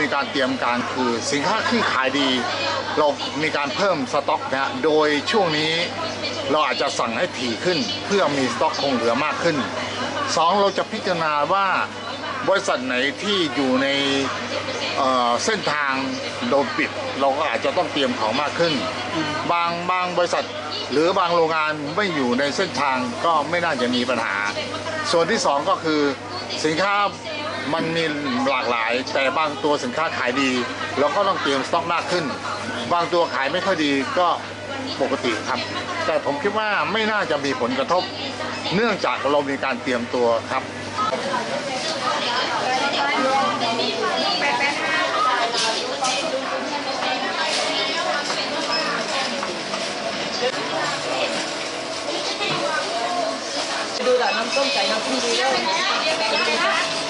มีการเตรียมการคือสินค้าที่ขายดี เรามีการเพิ่มสต็อกนะโดยช่วงนี้เราอาจจะสั่งให้ถี่ขึ้น เพื่อมีสต็อกคงเหลือมากขึ้นสองเราจะพิจารณาว่าบริษัทไหนที่อยู่ในเเส้นทางโดนปิด เราก็อาจจะต้องเตรียมของมากขึ้น บางบางบริษัทหรือบางโรงงานไม่อยู่ในเส้นทางก็ไม่น่าจะมีปัญหา ส่วนที่สองก็คือสินค้า มันมีหลากหลาย แต่บางตัวสินค้าขายดี เราก็ต้องเตรียมสต็อกมากขึ้น บางตัวขายไม่ค่อยดีก็ปกติครับ แต่ผมคิดว่าไม่น่าจะมีผลกระทบ เนื่องจากเรามีการเตรียมตัวครับดูด่าน้ำส้มใส่น้ำพริกด้วยเอาเดี๋ยวป้าเดี๋ย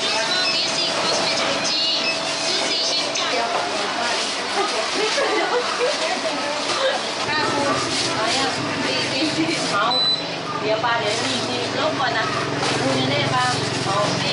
วนี่นี่ลบก่อนนะดูนี่แน่ป้า